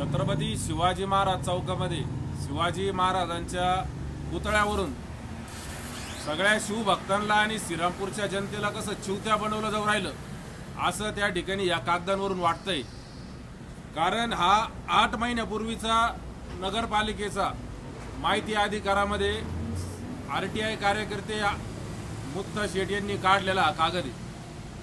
छत्रपती शिवाजी महाराज चौकामध्ये शिवाजी महाराजांच्या पुतळ्यावरून सगळ्या शिवभक्तांना आणि श्रीरामपूरच्या जनतेला कसं चिवत्या बनवलं जाऊ राहिलं असं त्या ठिकाणी या कागदांवरून वाटतंय. कारण हा आठ महिन्यापूर्वीचा नगरपालिकेचा माहिती अधिकारामध्ये आर टी आय कार्यकर्ते मुक्त शेट यांनी काढलेला हा कागद आहे.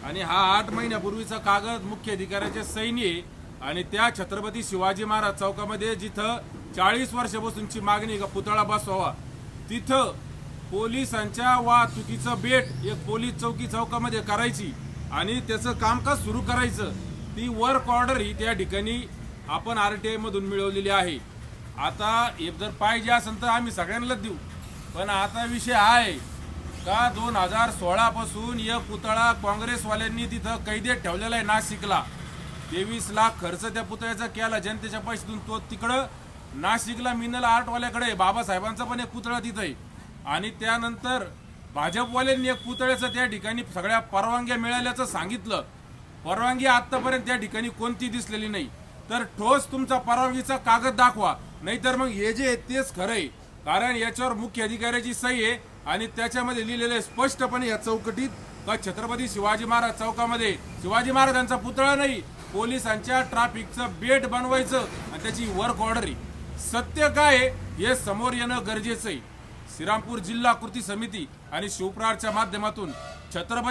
आणि हा आठ महिन्यापूर्वीचा कागद मुख्य अधिकाऱ्याचे सैन्य आहे. आणि त्या छत्रपती शिवाजी महाराज चौकामध्ये जिथं चाळीस वर्षापासूनची मागणी का पुतळा बसवावा तिथं पोलिसांच्या वाहतुकीचं बेट एक पोलीस चौकी चौकामध्ये करायची आणि त्याचं कामकाज सुरू करायचं ती वर्क ऑर्डर ही त्या ठिकाणी आपण आर टी आयमधून मिळवलेली आहे. आता एक जर पाहिजे असेल तर आम्ही सगळ्यांनाच देऊ. पण आता विषय आहे का दोन हजार सोळापासून एक पुतळा काँग्रेसवाल्यांनी तिथं कैदेत ठेवलेला आहे नाशिकला. तेवीस लाख खर्च त्या पुतळ्याचा केला. जनतेच्या पैशातून तो तिकडं नाशिकला मिनल आर्टवाल्याकडे बाबासाहेबांचा पण एक पुतळा तिथं आहे आणि त्यानंतर भाजपवाल्यांनी एक पुतळ्याचं त्या ठिकाणी सगळ्या परवानग्या मिळाल्याचं सांगितलं. परवानगी आत्तापर्यंत त्या ठिकाणी कोणती दिसलेली नाही. तर ठोस तुमचा परवानगीचा कागद दाखवा. नाहीतर मग हे जे तेच खरं आहे कारण याच्यावर मुख्य अधिकाऱ्याची सही आहे आणि त्याच्यामध्ये लिहिलेलं आहे स्पष्टपणे या चौकटीत का छत्रपती शिवाजी महाराज चौकामध्ये. शिवाजी महाराजांचा पुतळा नाही. पोलिसांच्या ट्रॅफिकचं बेट बनवायचं आणि त्याची वर्क ऑर्डर सत्य काय आहे हे समोर येणं गरजेचं आहे. श्रीरामपूर जिल्हा कृती समिती आणि शिवप्रहारच्या माध्यमातून छत्रपती